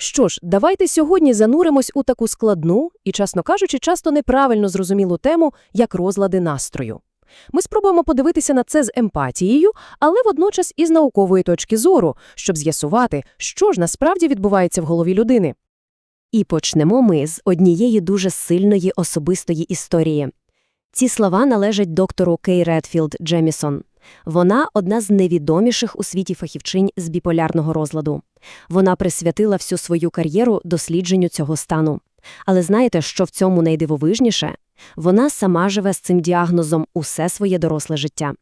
Що ж, давайте сьогодні зануримось у таку складну і, чесно кажучи, часто неправильно зрозумілу тему, як розлади настрою. Ми спробуємо подивитися на це з емпатією, але водночас і з наукової точки зору, щоб з'ясувати, що ж насправді відбувається в голові людини. І почнемо ми з однієї дуже сильної особистої історії. Ці слова належать доктору Кей Редфілд Джемісон. Вона одна з найвідоміших у світі фахівчинь з біполярного розладу. Вона присвятила всю свою кар'єру дослідженню цього стану. Але знаєте, що в цьому найдивовижніше? Вона сама живе з цим діагнозом усе своє доросле життя.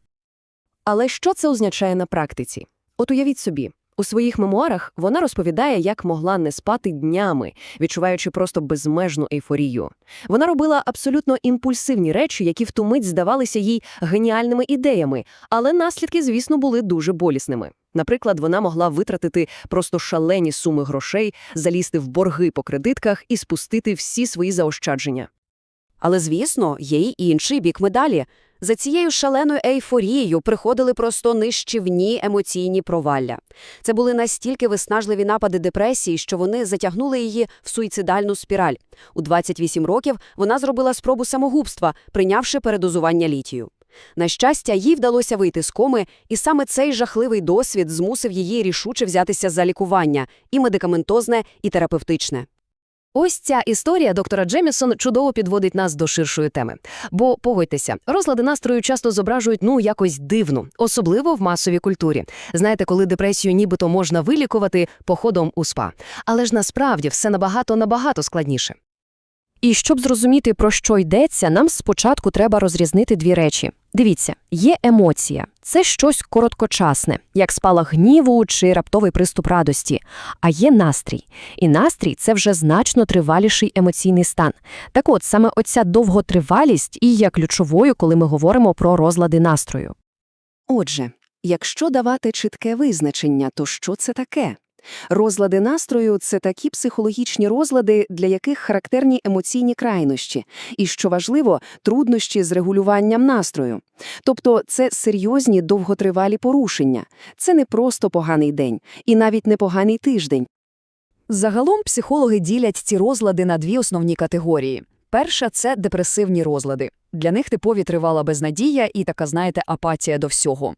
Але що це означає на практиці? От уявіть собі, у своїх мемуарах вона розповідає, як могла не спати днями, відчуваючи просто безмежну ейфорію. Вона робила абсолютно імпульсивні речі, які в ту здавалися їй геніальними ідеями, але наслідки, звісно, були дуже болісними. Наприклад, вона могла витратити просто шалені суми грошей, залізти в борги по кредитках і спустити всі свої заощадження. Але, звісно, є й інший бік медалі. За цією шаленою ейфорією приходили просто нищівні емоційні провалля. Це були настільки виснажливі напади депресії, що вони затягнули її в суїцидальну спіраль. У 28 років вона зробила спробу самогубства, прийнявши передозування літію. На щастя, їй вдалося вийти з коми, і саме цей жахливий досвід змусив її рішуче взятися за лікування – і медикаментозне, і терапевтичне. Ось ця історія доктора Джемісон чудово підводить нас до ширшої теми. Бо, погодьтеся, розлади настрою часто зображують ну якось дивно, особливо в масовій культурі. Знаєте, коли депресію нібито можна вилікувати походом у спа. Але ж насправді все набагато-набагато складніше. І щоб зрозуміти, про що йдеться, нам спочатку треба розрізнити дві речі. Дивіться, є емоція – це щось короткочасне, як спалах гніву чи раптовий приступ радості. А є настрій. І настрій – це вже значно триваліший емоційний стан. Так от, саме оця довготривалість і є ключовою, коли ми говоримо про розлади настрою. Отже, якщо давати чітке визначення, то що це таке? Розлади настрою – це такі психологічні розлади, для яких характерні емоційні крайнощі, і, що важливо, труднощі з регулюванням настрою. Тобто це серйозні довготривалі порушення. Це не просто поганий день, і навіть не поганий тиждень. Загалом психологи ділять ці розлади на дві основні категорії. Перша – це депресивні розлади. Для них типові тривала безнадія і така, знаєте, апатія до всього.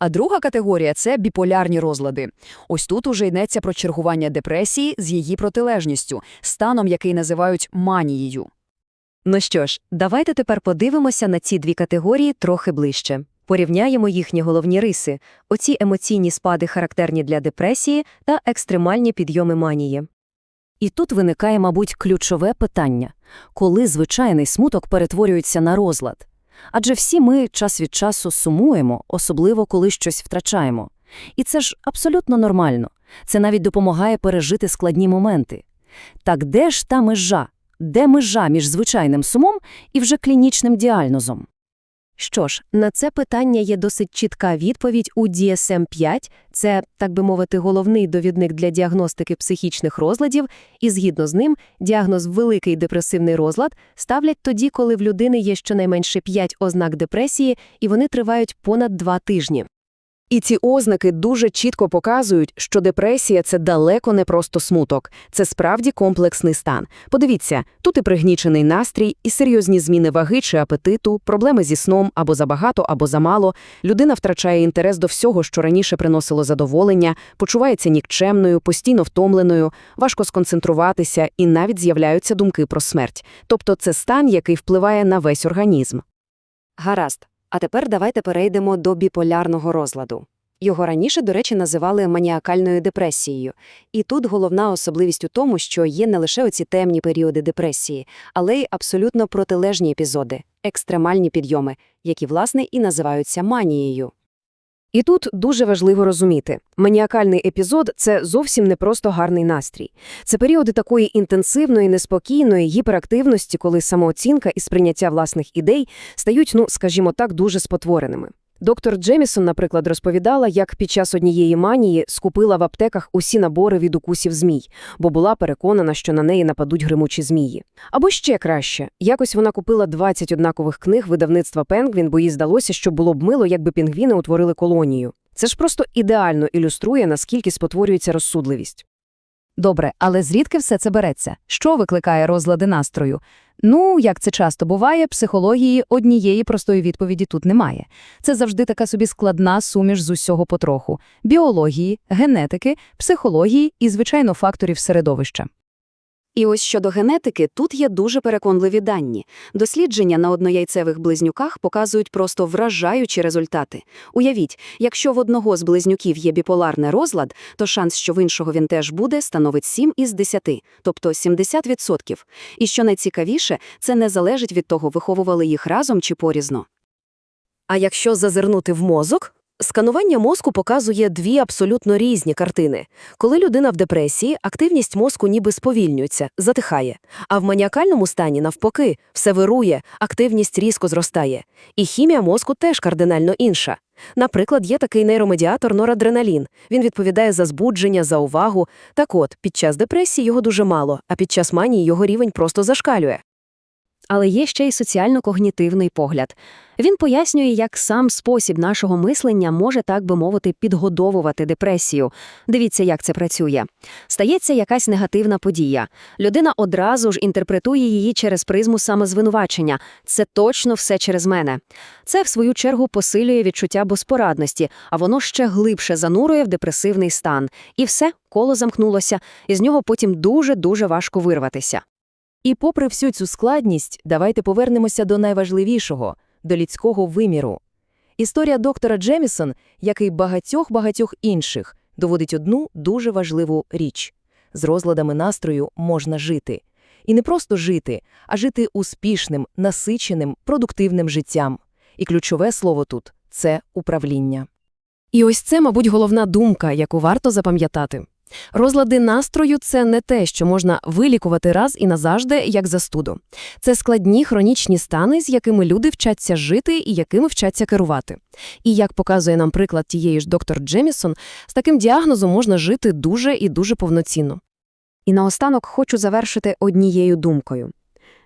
А друга категорія – це біполярні розлади. Ось тут уже йдеться про чергування депресії з її протилежністю, станом, який називають манією. Ну що ж, давайте тепер подивимося на ці дві категорії трохи ближче. Порівняємо їхні головні риси – оці емоційні спади, характерні для депресії, та екстремальні підйоми манії. І тут виникає, мабуть, ключове питання – коли звичайний смуток перетворюється на розлад? Адже всі ми час від часу сумуємо, особливо коли щось втрачаємо. І це ж абсолютно нормально. Це навіть допомагає пережити складні моменти. Так де ж та межа? Де межа між звичайним сумом і вже клінічним діагнозом? Що ж, на це питання є досить чітка відповідь у DSM-5, це, так би мовити, головний довідник для діагностики психічних розладів, і згідно з ним, діагноз «великий депресивний розлад» ставлять тоді, коли в людини є щонайменше 5 ознак депресії, і вони тривають понад 2 тижні. І ці ознаки дуже чітко показують, що депресія – це далеко не просто смуток. Це справді комплексний стан. Подивіться, тут і пригнічений настрій, і серйозні зміни ваги чи апетиту, проблеми зі сном або забагато, або замало. Людина втрачає інтерес до всього, що раніше приносило задоволення, почувається нікчемною, постійно втомленою, важко сконцентруватися і навіть з'являються думки про смерть. Тобто це стан, який впливає на весь організм. Гаразд. А тепер давайте перейдемо до біполярного розладу. Його раніше, до речі, називали маніакальною депресією. І тут головна особливість у тому, що є не лише оці темні періоди депресії, але й абсолютно протилежні епізоди, екстремальні підйоми, які, власне, і називаються манією. І тут дуже важливо розуміти, маніакальний епізод – це зовсім не просто гарний настрій. Це періоди такої інтенсивної, неспокійної гіперактивності, коли самооцінка і сприйняття власних ідей стають, ну, скажімо так, дуже спотвореними. Доктор Джемісон, наприклад, розповідала, як під час однієї манії скупила в аптеках усі набори від укусів змій, бо була переконана, що на неї нападуть гримучі змії. Або ще краще, якось вона купила 20 однакових книг видавництва Пенгвін, бо їй здалося, що було б мило, якби пінгвіни утворили колонію. Це ж просто ідеально ілюструє, наскільки спотворюється розсудливість. Добре, але звідки все це береться? Що викликає розлади настрою? Ну, як це часто буває, психології однієї простої відповіді тут немає. Це завжди така собі складна суміш з усього потроху – біології, генетики, психології і, звичайно, факторів середовища. І ось щодо генетики, тут є дуже переконливі дані. Дослідження на однояйцевих близнюках показують просто вражаючі результати. Уявіть, якщо в одного з близнюків є біполарний розлад, то шанс, що в іншого він теж буде, становить 7 із 10, тобто 70%. І що найцікавіше, це не залежить від того, виховували їх разом чи порізно. А якщо зазирнути в мозок, сканування мозку показує дві абсолютно різні картини. Коли людина в депресії, активність мозку ніби сповільнюється, затихає. А в маніакальному стані, навпаки, все вирує, активність різко зростає. І хімія мозку теж кардинально інша. Наприклад, є такий нейромедіатор норадреналін. Він відповідає за збудження, за увагу. Так от, під час депресії його дуже мало, а під час манії його рівень просто зашкалює. Але є ще й соціально-когнітивний погляд. Він пояснює, як сам спосіб нашого мислення може, так би мовити, підгодовувати депресію. Дивіться, як це працює. Стається якась негативна подія. Людина одразу ж інтерпретує її через призму самозвинувачення. Це точно все через мене. Це, в свою чергу, посилює відчуття безпорадності, а воно ще глибше занурює в депресивний стан. І все, коло замкнулося, і з нього потім дуже-дуже важко вирватися. І попри всю цю складність, давайте повернемося до найважливішого – до людського виміру. Історія доктора Джемісон, як і багатьох-багатьох інших, доводить одну дуже важливу річ. З розладами настрою можна жити. І не просто жити, а жити успішним, насиченим, продуктивним життям. І ключове слово тут – це управління. І ось це, мабуть, головна думка, яку варто запам'ятати. Розлади настрою – це не те, що можна вилікувати раз і назавжди, як застуду. Це складні хронічні стани, з якими люди вчаться жити і якими вчаться керувати. І як показує нам приклад тієї ж доктор Джемісон, з таким діагнозом можна жити дуже і дуже повноцінно. І наостанок хочу завершити однією думкою.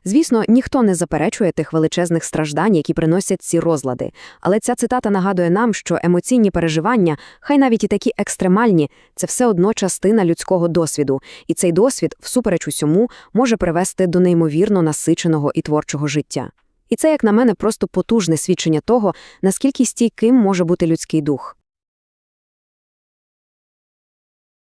Звісно, ніхто не заперечує тих величезних страждань, які приносять ці розлади, але ця цитата нагадує нам, що емоційні переживання, хай навіть і такі екстремальні, це все одно частина людського досвіду, і цей досвід, всупереч усьому, може привести до неймовірно насиченого і творчого життя. І це, як на мене, просто потужне свідчення того, наскільки стійким може бути людський дух.